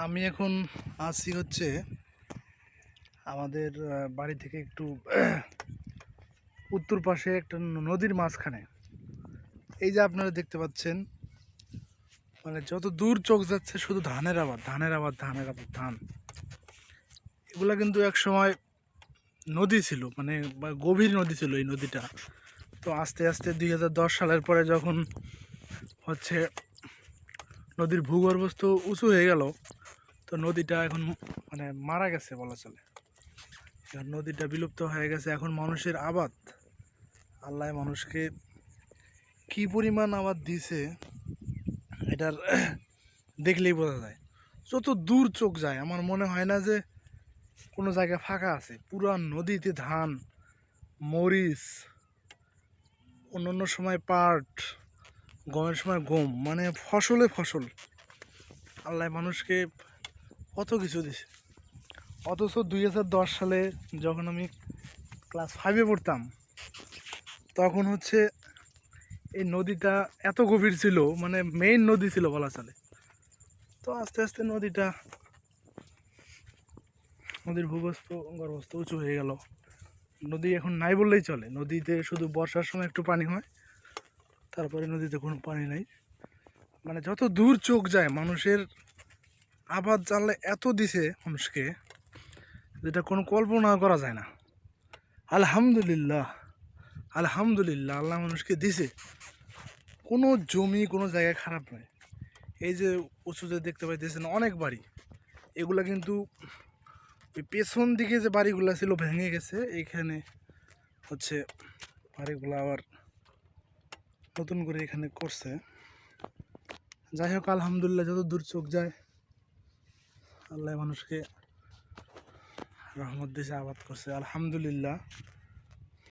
আমি এখন আছি হচ্ছে আমাদের বাড়ি থেকে একটু, উত্তর পাশে একটা নদীর মাঝখানে। এই যে আপনারা দেখতে পাচ্ছেন মানে যত দূর চোখ যাচ্ছে শুধু ধানের আবাদ ধানের আবাদ ধানের আবাদ, ধান। এগুলা কিন্তু এক সময় নদী ছিল মানে গভীর নদী ছিল এই নদীটা। তো আস্তে আস্তে দুই হাজার দশ সালের পরে যখন হচ্ছে নদীর ভূগর্ভস্থ উঁচু হয়ে গেল তো নদীটা এখন মানে মারা গেছে বলা চলে। নদীটা বিলুপ্ত হয়ে গেছে। এখন মানুষের আবাদ। আল্লাহ মানুষকে কি পরিমাণ আবাদ দিছে এটার দেখলেই বোঝা যায়। যত দূর চোখ যায়, আমার মনে হয় না যে কোনো জায়গায় ফাঁকা আছে। পুরা নদীতে ধান, মরিচ অন্য অন্য সময় পাট, গমের সময় গম মানে ফসলে ফসল। আল্লাহ মানুষকে কত কিছু দিছে? অথচ দুই হাজার দশ সালে যখন আমি ক্লাস ফাইভে পড়তাম, তখন হচ্ছে এই নদীটা এত গভীর ছিল মানে মেইন নদী ছিল বলা চলে তো আস্তে আস্তে নদীটা নদীর ভূগর্ভ গর্ভস্থ উঁচু হয়ে গেল। নদী এখন নাই বললেই চলে। নদীতে শুধু বর্ষার সময় একটু পানি হয়, তারপরে নদীতে কোনো পানি নাই। মানে যত দূর চোখ যায়, মানুষের আবাদ জানলে এত দিছে মানুষকে যেটা কোনো কল্পনা করা যায় না। আলহামদুলিল্লাহ আলহামদুলিল্লাহ আল্লাহ মানুষকে দিছে। কোনো জমি, কোনো জায়গায় খারাপ নয়। এই যে উঁচুতে দেখতে পাইতেছেন অনেক বাড়ি, এগুলা কিন্তু ওই পেছন দিকে যে বাড়িগুলো ছিল ভেঙে গেছে এইখানে হচ্ছে বাড়িগুলো আবার নতুন করে এখানে করছে। যাই হোক, আলহামদুলিল্লাহ যত দূর চোখ যায় আল্লাহ মানুষকে রহমত দেশে আবাদ করছে। আলহামদুলিল্লাহ।